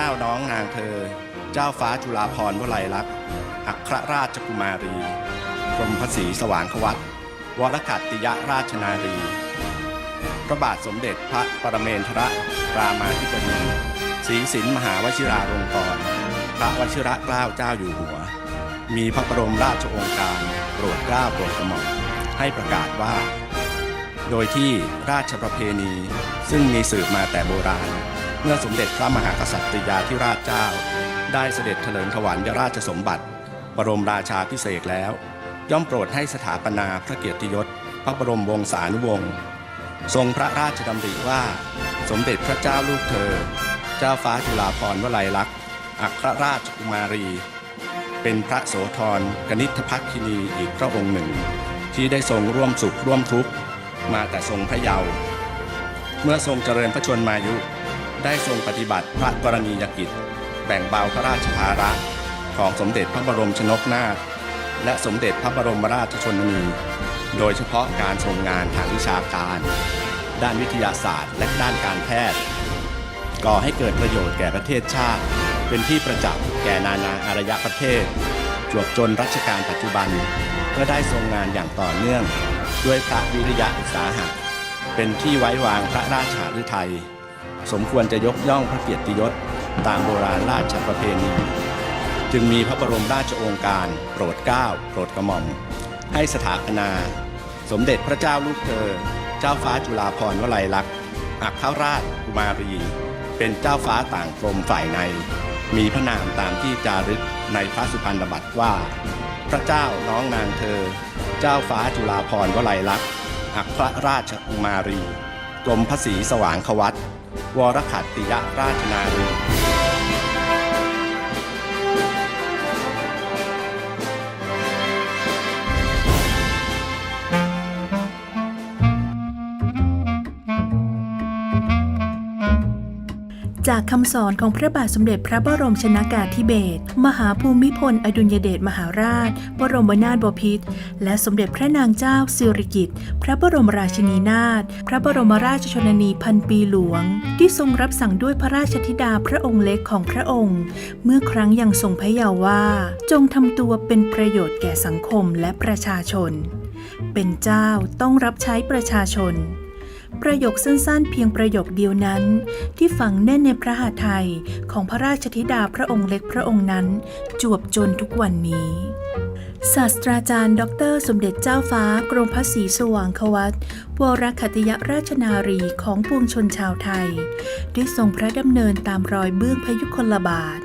เจ้าน้องนางเธอ เจ้าฟ้าจุฬาภรณ์วลัยลักษณ์อัครราชกุมารีกรมพระศรีสว่างควัตวรกัตติยราชนารีพระบาทสมเด็จพระปรเมนทรรามาธิบดีศรีสินมหาวชิราลงกรณ์พระวชิระเกล้าเจ้าอยู่หัว มีพระบรมราชโองการโปรดเกล้าโปรดกระหม่อมให้ประกาศว่า โดยที่ราชประเพณีซึ่งมีสืบมาแต่โบราณ เมื่อสมเด็จพระมหากษัตริยาธิราชเจ้า ได้เสด็จเถลิงถวัลยราชสมบัติ บรมราชาพิเศษแล้ว ย่อมโปรดให้สถาปนาพระเกียรติยศ พระบรมวงศานุวงศ์ทรงพระราชดำริว่า สมเด็จพระเจ้าลูกเธอ เจ้าฟ้าจุฬาภรณ์วลัยลักษณ์อัครราชกุมารี เป็นพระโสธรกนิษฐพักคินีอีกพระองค์หนึ่ง ที่ได้ทรงร่วมสุขร่วมทุกข์มาแต่ทรงพระเยาว์เมื่อทรงเจริญพระชนมายุ ได้ทรงปฏิบัติพระกรณียกิจ แบ่งเบาพระราชภาระของสมเด็จพระบรมชนกนาถและสมเด็จพระบรมราชชนนีโดยเฉพาะการทรงงานทางวิชาการ ด้านวิทยาศาสตร์ และด้านการแพทย์ ก่อให้เกิดประโยชน์แก่ประเทศชาติ เป็นที่ประจักษ์แก่นานาอารยประเทศจวบจนรัชกาลปัจจุบันก็ได้ทรงงานอย่างต่อเนื่อง ด้วยพระวิริยะอุตสาหะเป็นที่ไว้วางพระราชาฤทัย สมควรจะยกย่องพระเกียรติยศตามโบราณราชประเพณี จึงมีพระบรมราชโองการ โปรดเกล้าโปรดกระหม่อม ให้สถาปนา สมเด็จพระเจ้าลูกเธอ เจ้าฟ้าจุฬาภรณ์วลัยลักษณ์อัครราชกุมารี เป็นเจ้าฟ้าต่างกรมฝ่ายใน มีพระนามตามที่จารึกในพระสุพรรณบัตรว่า พระเจ้าน้องนางเธอ เจ้าฟ้าจุฬาภรณ์วลัยลักษณ์อัครราชกุมารี กรมพระศรีสว่างควัต วรขัตติยราชนารี จากคำสอนของพระบาทสมเด็จพระบรมชนากาธิเบศรมหาภูมิพล อดุลยเดชมหาราช บรมนาถบพิตรและสมเด็จพระนางเจ้าสิริกิติ์พระบรมราชินีนาถพระบรมราชชนนีพันปีหลวง ที่ทรงรับสั่งด้วยพระราชธิดาพระองค์เล็กของพระองค์ เมื่อครั้งยังทรงพระเยาว์ว่า จงทำตัวเป็นประโยชน์แก่สังคมและประชาชน เป็นเจ้าต้องรับใช้ประชาชน ประโยคสั้นๆ เพียงประโยคเดียวนั้น ที่ฝังแน่นในพระหาไทยของพระราชธิดาพระองค์เล็กพระองค์นั้น จวบจนทุกวันนี้ศาสตราจารย์ ดร สมเด็จเจ้าฟ้ากรมพระศรีสว่างควัตวรคัตติยราชนารีของปวงชนชาวไทย ได้ทรงพระดำเนินตามรอยเบื้องพยุคลบาท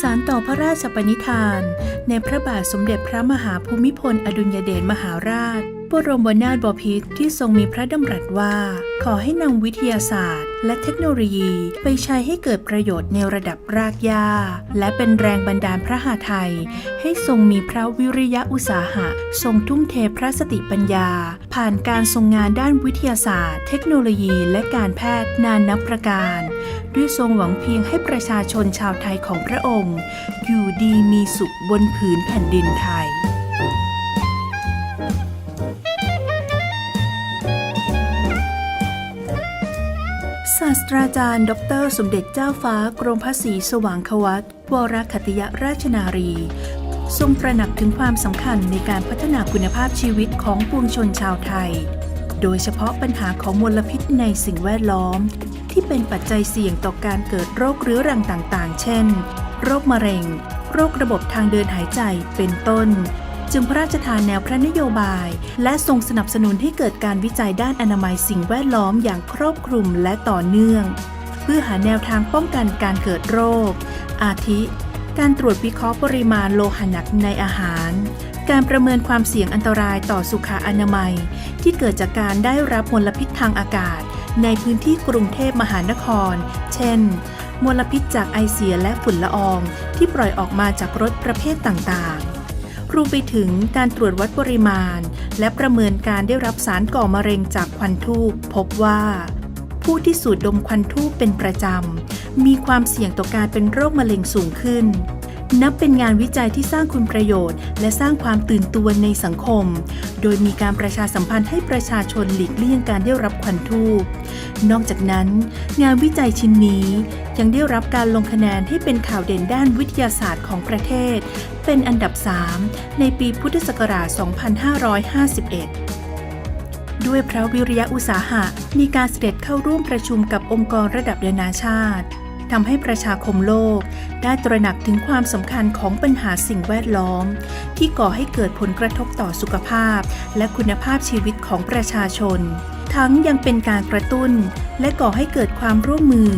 สารต่อพระราชปณิธาน ในพระบาทสมเด็จพระมหาภูมิพล อดุลยเดชมหาราชบรมนาถบพิตรที่ทรงมีพระดำรัสว่า ขอให้นำวิทยาศาสตร์ และเทคโนโลยีไปใช้ให้เกิดประโยชน์ในระดับรากหญ้า และเป็นแรงบันดาลพระหาไทย ให้ทรงมีพระวิริยะอุตสาหะ ทรงทุ่มเทพระสติปัญญา ผ่านการทรงงานด้านวิทยาศาสตร์ เทคโนโลยีและการแพทย์นานนับประการ ด้วยทรงหวังเพียงให้ประชาชนชาวไทยของพระองค์ อยู่ดีมีสุขบนผืนแผ่นดินไทยศาสตราจารย์ ดร สมเด็จเจ้าฟ้ากรมพระศรีสว่างควัตวรคัตติยราชนารี ทรงตระหนักถึงความสำคัญในการพัฒนาคุณภาพชีวิตของปวงชนชาวไทย โดยเฉพาะปัญหาของมลพิษในสิ่งแวดล้อม ที่เป็นปัจจัยเสี่ยงต่อการเกิดโรคเรื้อรังต่างๆ เช่น โรคมะเร็ง โรคระบบทางเดินหายใจ เป็นต้น จึงพระราชทานแนวพระนโยบาย และทรงสนับสนุนให้เกิดการวิจัยด้านอนามัยสิ่งแวดล้อมอย่างครอบคลุมและต่อเนื่อง เพื่อหาแนวทางป้องกันการเกิดโรค อาทิ การตรวจวิเคราะห์ปริมาณโลหะหนักในอาหาร การประเมินความเสี่ยงอันตรายต่อสุขอนามัย ที่เกิดจากการได้รับมลพิษทางอากาศ ในพื้นที่กรุงเทพมหานคร เช่น มลพิษจากไอเสียและฝุ่นละอองที่ปล่อยออกมาจากรถประเภทต่างๆ รวมไปถึงการตรวจวัดปริมาณ และประเมินการได้รับสารก่อมะเร็งจากควันทูบพบว่า ผู้ที่สูดดมควันทูบเป็นประจำ มีความเสี่ยงต่อการเป็นโรคมะเร็งสูงขึ้น นับเป็นงานวิจัยที่สร้างคุณประโยชน์ และสร้างความตื่นตัวในสังคม โดยมีการประชาสัมพันธ์ให้ประชาชนหลีกเลี่ยงการได้รับควันทูบนอกจากนั้น งานวิจัยชิ้นนี้ยังได้รับการลงคะแนนให้เป็นข่าวเด่นด้านวิทยาศาสตร์ของประเทศ เป็นอันดับ 3 ในปีพุทธศักราช 2551ด้วยพระวิริยะอุตสาหะ มีการเสด็จเข้าร่วมประชุมกับองค์กรระดับนานาชาติ ทำให้ประชาคมโลก ได้ตระหนักถึงความสำคัญของปัญหาสิ่งแวดล้อม ที่ก่อให้เกิดผลกระทบต่อสุขภาพ และคุณภาพชีวิตของประชาชน ทั้งยังเป็นการกระตุ้น และก่อให้เกิดความร่วมมือ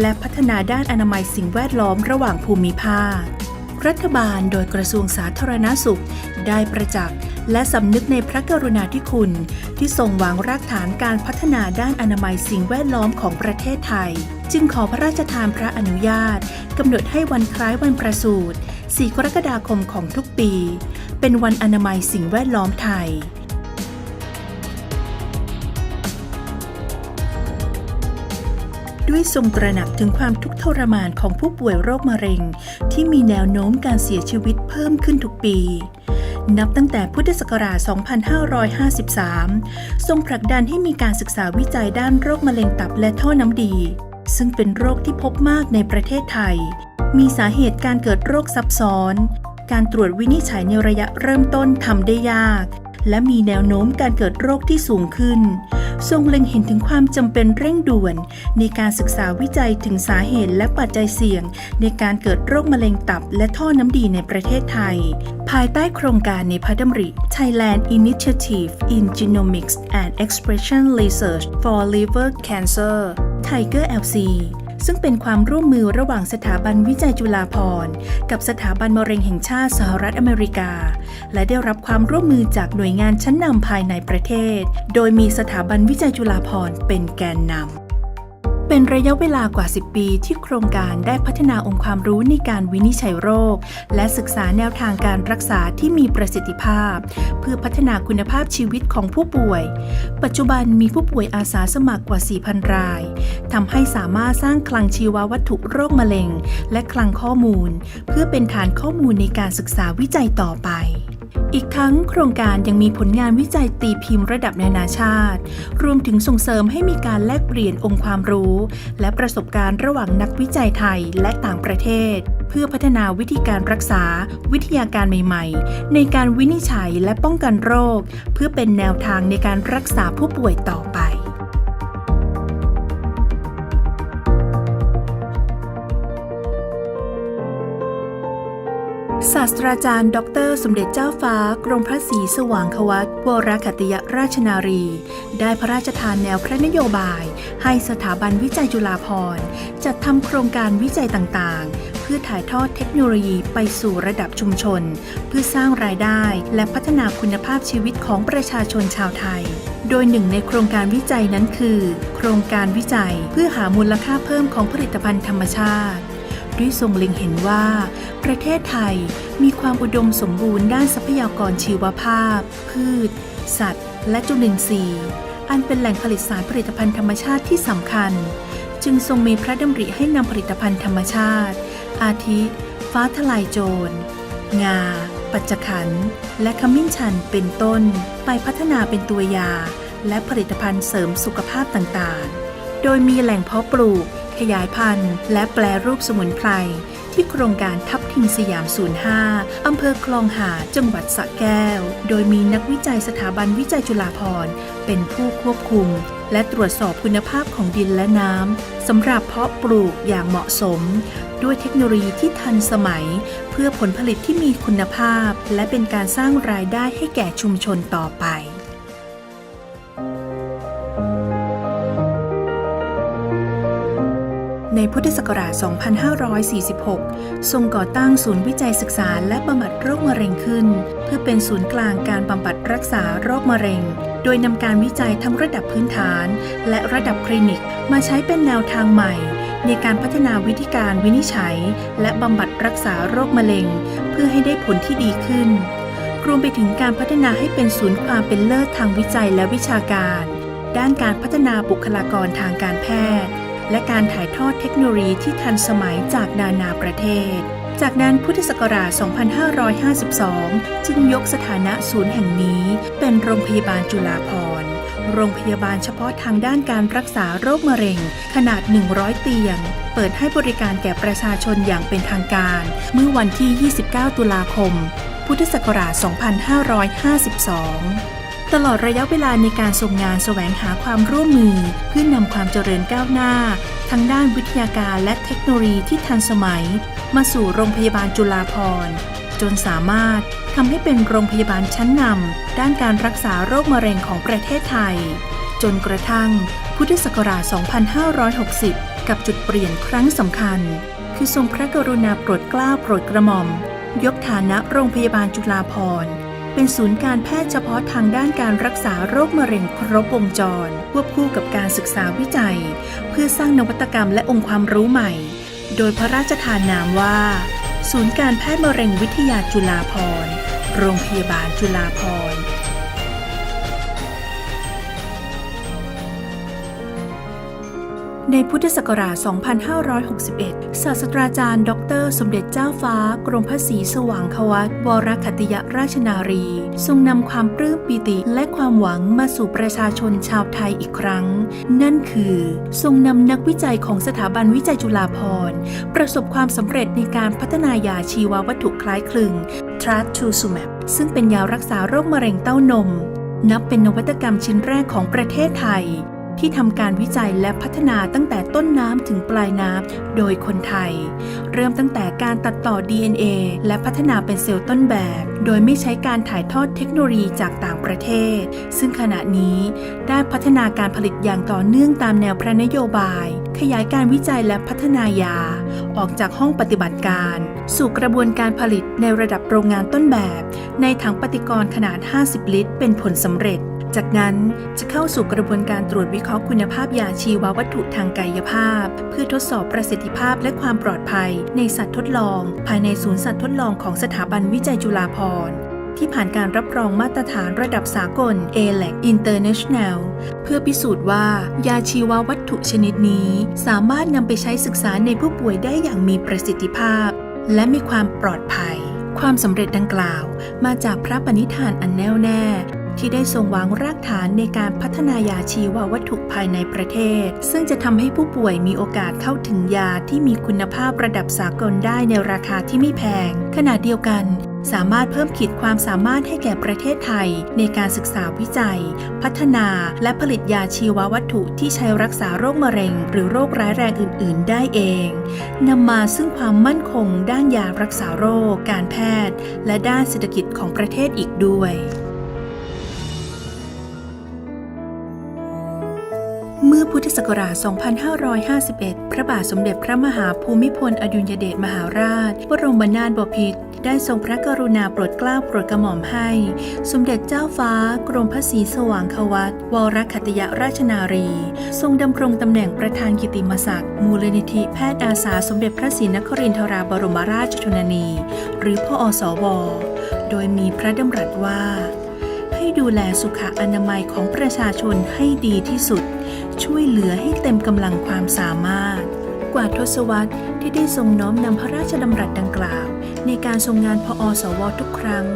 และพัฒนาด้านอนามัยสิ่งแวดล้อมระหว่างภูมิภาค รัฐบาลโดยกระทรวงสาธารณาสุข ได้ประจักษ์ และสำนึกในพระกรุณาธิคุณ ที่ทรงวางรากฐานการพัฒนาด้านอนามัยสิ่งแวดล้อมของประเทศไทย จึงขอพระราชทานพระอนุญาตกำหนดให้วันคล้ายวันประสูติ 4 กรกฎาคมของทุกปี เป็นวันอนามัยสิ่งแวดล้อมไทยด้วยทรงตระหนักถึงความทุกข์ทรมานของผู้ป่วยโรคมะเร็ง ที่มีแนวโน้มการเสียชีวิตเพิ่มขึ้นทุกปี นับตั้งแต่พุทธศักราช 2553 ทรงผลักดันให้มีการศึกษาวิจัยด้านโรคมะเร็งตับและท่อน้ำดี ซึ่งเป็นโรคที่พบมากในประเทศไทย มีสาเหตุการเกิดโรคซับซ้อน การตรวจวินิจฉัยในระยะเริ่มต้นทำได้ยาก และมีแนวโน้มการเกิดโรคที่สูงขึ้น ทรงเล็งเห็นถึงความจำเป็นเร่งด่วน ในการศึกษาวิจัยถึงสาเหตุและปัจจัยเสี่ยง ในการเกิดโรคมะเร็งตับและท่อน้ำดีในประเทศไทย ภายใต้โครงการในพระดำริ Thailand Initiative in Genomics and Expression Research for Liver Cancer Tiger LC ซึ่งเป็นความร่วมมือระหว่างสถาบันวิจัยจุฬาภรณ์กับสถาบันมะเร็งแห่งชาติสหรัฐอเมริกา และได้รับความร่วมมือจากหน่วยงานชั้นนำภายในประเทศ โดยมีสถาบันวิจัยจุฬาภรณ์เป็นแกนนำ เป็นระยะเวลากว่า 10 ปีที่โครงการได้พัฒนาองค์ความรู้ในการวินิจฉัยโรค และศึกษาแนวทางการรักษาที่มีประสิทธิภาพ เพื่อพัฒนาคุณภาพชีวิตของผู้ป่วย ปัจจุบันมีผู้ป่วยอาสาสมัครกว่า 4,000 รายทำให้สามารถสร้างคลังชีววัตถุโรคมะเร็ง และคลังข้อมูล เพื่อเป็นฐานข้อมูลในการศึกษาวิจัยต่อไป อีกทั้งโครงการยังมีผลงานวิจัยตีพิมพ์ระดับนานาชาติ รวมถึงส่งเสริมให้มีการแลกเปลี่ยนองค์ความรู้ และประสบการณ์ระหว่างนักวิจัยไทยและต่างประเทศ เพื่อพัฒนาวิธีการรักษา วิทยาการใหม่ๆ ในการวินิจฉัยและป้องกันโรค เพื่อเป็นแนวทางในการรักษาผู้ป่วยต่อไป ศาสตราจารย์ ดร สมเด็จเจ้าฟ้า กรมพระศรีสว่างควัตวรคัตยราชนารี ได้พระราชทานแนวพระนโยบาย ให้สถาบันวิจัยจุฬาภรณ์จัดทำโครงการวิจัยต่างๆ เพื่อถ่ายทอดเทคโนโลยีไปสู่ระดับชุมชน เพื่อสร้างรายได้และพัฒนาคุณภาพชีวิตของประชาชนชาวไทย โดยหนึ่งในโครงการวิจัยนั้นคือ โครงการวิจัยเพื่อหามูลค่าเพิ่มของผลิตภัณฑ์ธรรมชาติ ด้วยทรงเล็งเห็นว่า ประเทศไทยมีความอุดมสมบูรณ์ด้านทรัพยากรชีวภาพ พืช สัตว์ และจุลินทรีย์ อันเป็นแหล่งผลิตสารผลิตภัณฑ์ธรรมชาติที่สำคัญ จึงทรงมีพระดำริให้นำผลิตภัณฑ์ธรรมชาติ อาทิ ฟ้าทลายโจร งา ปัจจขัน และขมิ้นชันเป็นต้น ไปพัฒนาเป็นตัวยา และผลิตภัณฑ์เสริมสุขภาพต่างๆ โดยมีแหล่งเพาะปลูก ขยายพันธุ์ และแปลรูปสมุนไพร ที่โครงการทับทิมสยาม 05 อำเภอคลองหาจังหวัดสระแก้ว โดยมีนักวิจัยสถาบันวิจัยจุฬาภรณ์ เป็นผู้ควบคุม และตรวจสอบคุณภาพของดินและน้ำสำหรับเพาะปลูกอย่างเหมาะสม ด้วยเทคโนโลยีที่ทันสมัย เพื่อผลผลิตที่มีคุณภาพ และเป็นการสร้างรายได้ให้แก่ชุมชนต่อไป ในพุทธศักราช 2546 ทรงก่อตั้งศูนย์วิจัยศึกษาและบำบัดโรคมะเร็งขึ้น เพื่อเป็นศูนย์กลางการบำบัดรักษาโรคมะเร็ง โดยนำการวิจัยทั้งระดับพื้นฐาน และระดับคลินิกมาใช้เป็นแนวทางใหม่ ในการพัฒนาวิธีการวินิจฉัย และบำบัดรักษาโรคมะเร็ง เพื่อให้ได้ผลที่ดีขึ้น รวมไปถึงการพัฒนาให้เป็นศูนย์ความเป็นเลิศทางวิจัยและวิชาการ ด้านการพัฒนาบุคลากรทางการแพทย์ และการถ่ายทอดเทคโนโลยีที่ทันสมัยจากนานาประเทศ จากนั้นพุทธศักราช 2552 จึงยกสถานะศูนย์แห่งนี้เป็นโรงพยาบาลจุฬาภรณ์ โรงพยาบาลเฉพาะทางด้านการรักษาโรคมะเร็ง ขนาด 100 เตียง เปิดให้บริการแก่ประชาชนอย่างเป็นทางการ เมื่อวันที่ 29 ตุลาคม พุทธศักราช 2552 ตลอดระยะเวลาในการทรงงานแสวงหาความร่วมมือ เพื่อนนำความเจริญก้าวหน้า ทั้งด้านวิทยาการและเทคโนโลยีที่ทันสมัย มาสู่โรงพยาบาลจุฬาภรณ์จนสามารถทำให้เป็นโรงพยาบาลชั้นนำด้านการรักษาโรคมะเร็งของประเทศไทย จนกระทั่งพุทธศักราช 2560 กับจุดเปลี่ยนครั้งสำคัญ คือทรงพระกรุณาโปรดเกล้าโปรดกระหม่อม ยกฐานะโรงพยาบาลจุฬาภรณ์ เป็นศูนย์การแพทย์เฉพาะทางด้านการรักษาโรคมะเร็งครบวงจร ควบคู่กับการศึกษาวิจัย เพื่อสร้างนวัตกรรมและองค์ความรู้ใหม่ โดยพระราชทานนามว่า ศูนย์การแพทย์มะเร็งวิทยาจุฬาภรณ์ โรงพยาบาลจุฬาภรณ์ ในพุทธศักราช 2561 ศาสตราจารย์ ดร สมเด็จเจ้าฟ้า กรมพระศรีสว่างควัตวรคัตยราชนารี ทรงนำความปลื้มปิติและความหวังมาสู่ประชาชนชาวไทยอีกครั้ง นั่นคือ ทรงนำนักวิจัยของสถาบันวิจัยจุฬาภรณ์ ประสบความสำเร็จในการพัฒนายาชีววัตถุคล้ายคลึงทรัสทูซูแมปซึ่งเป็นยารักษาโรคมะเร็งเต้านม นับเป็นนวัตกรรมชิ้นแรกของประเทศไทย ที่ทำการวิจัยและพัฒนาตั้งแต่ต้นน้ำถึงปลายน้ำโดยคนไทย เริ่มตั้งแต่การตัดต่อ DNA และพัฒนาเป็นเซลล์ต้นแบบ โดยไม่ใช้การถ่ายทอดเทคโนโลยีจากต่างประเทศ ซึ่งขณะนี้ได้พัฒนาการผลิตอย่างต่อเนื่องตามแนวพระนโยบาย ขยายการวิจัยและพัฒนายา ออกจากห้องปฏิบัติการ สู่กระบวนการผลิตในระดับโรงงานต้นแบบ ในถังปฏิกรณ์ขนาด 50 ลิตร เป็นผลสำเร็จ จากนั้นจะเข้าสู่กระบวนการตรวจวิเคราะห์คุณภาพยาชีววัตถุทางกายภาพ เพื่อทดสอบประสิทธิภาพและความปลอดภัย ในสัตว์ทดลอง ภายในศูนย์สัตว์ทดลองของสถาบันวิจัยจุฬาภรณ์ที่ผ่านการรับรองมาตรฐานระดับสากล ALEC International เพื่อพิสูจน์ว่า ยาชีววัตถุชนิดนี้ สามารถนำไปใช้ศึกษาในผู้ป่วยได้อย่างมีประสิทธิภาพ และมีความปลอดภัย ความสำเร็จดังกล่าว มาจากพระปณิธานอันแน่วแน่ ที่ได้ทรงวางรากฐานในการพัฒนายาชีววัตถุภายในประเทศ ซึ่งจะทำให้ผู้ป่วยมีโอกาสเข้าถึงยาที่มีคุณภาพระดับสากลได้ในราคาที่ไม่แพง ขณะเดียวกันสามารถเพิ่มขีดความสามารถให้แก่ประเทศไทย ในการศึกษาวิจัย พัฒนาและผลิตยาชีววัตถุที่ใช้รักษาโรคมะเร็ง หรือโรคร้ายแรงอื่น ๆ ได้เองนำมาซึ่งความมั่นคงด้านยารักษาโรค การแพทย์ และด้านเศรษฐกิจของประเทศอีกด้วย พุทธศักราช 2551 พระบาทสมเด็จพระมหาภูมิพลอดุลยเดชมหาราช บรมนาถบพิตรได้ทรงพระกรุณาโปรดเกล้าโปรดกระหม่อมให้ สมเด็จเจ้าฟ้ากรมพระศรีสว่างควัตวรคัตยราชนารี ทรงดำรงตำแหน่งประธานกิตติมศักดิ์มูลนิธิแพทย์อาสาสมเด็จพระศรีนครินทราบรมราชชนนี หรือพออสว โดยมีพระดำรัสว่า ดูแลสุขอนามัยของประชาชนให้ดีที่สุด ช่วยเหลือให้เต็มกำลังความสามารถ กว่าทศวรรษที่ได้ทรงน้อมนำพระราชดำรัสดังกล่าว ในการทรงงานพออสวทุกครั้ง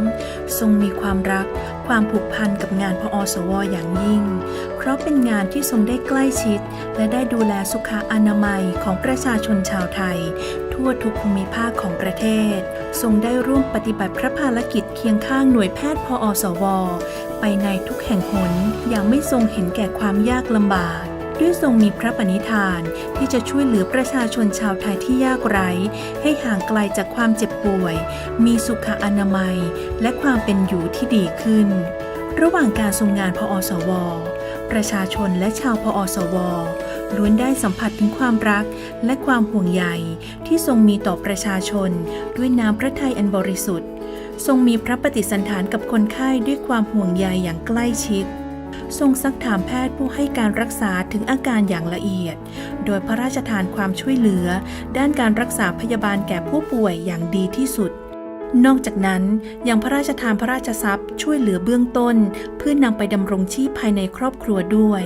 ทรงมีความรักความผูกพันกับงานพออสวอย่างยิ่ง เพราะเป็นงานที่ทรงได้ใกล้ชิด และได้ดูแลสุขอนามัยของประชาชนชาวไทย ทั่วทุกภูมิภาคของประเทศ ทรงได้ร่วมปฏิบัติพระภารกิจเคียงข้างหน่วยแพทย์พออสว ไปในทุกแห่งหนอย่างไม่ทรงเห็นแก่ความยากลำบาก ด้วยทรงมีพระปณิธานที่จะช่วยเหลือประชาชนชาวไทยที่ยากไร้ ให้ห่างไกลจากความเจ็บป่วย มีสุขอนามัย และความเป็นอยู่ที่ดีขึ้น ระหว่างการทรงงานพออสว ประชาชนและชาวพออสวล้วนได้สัมผัสถึงความรักและความห่วงใยที่ทรงมีต่อประชาชนด้วยน้ำพระทัยอันบริสุทธิ์ ทรงมีพระปฏิสันถานกับคนไข้ด้วยความห่วงใยอย่างใกล้ชิด ทรงซักถามแพทย์ผู้ให้การรักษาถึงอาการอย่างละเอียด โดยพระราชทานความช่วยเหลือ ด้านการรักษาพยาบาลแก่ผู้ป่วยอย่างดีที่สุดนอกจากนั้นยังพระราชทานพระราชทรัพย์ช่วยเหลือเบื้องต้น เพื่อนำไปดำรงชีพภายในครอบครัวด้วย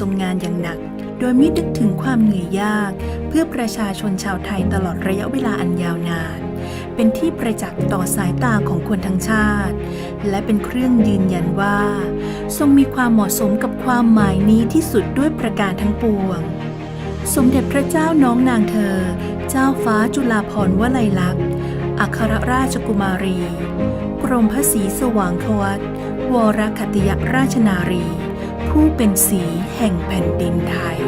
ทรงงานอย่างหนัก โดยมินึกถึงความเหนื่อยยาก เพื่อประชาชนชาวไทยตลอดระยะเวลาอันยาวนาน เป็นที่ประจักษ์ต่อสายตาของคนทั้งชาติ และเป็นเครื่องยืนยันว่า ทรงมีความเหมาะสมกับความหมายนี้ที่สุดด้วยประการทั้งปวง สมเด็จพระเจ้าน้องนางเธอ เจ้าฟ้าจุฬาภรณ์วลัยลักษณ์อัครราชกุมารี กรมพระศรีสว่างควัตวรคติยราชนารี ผู้เป็นสีแห่งแผ่นดินไทย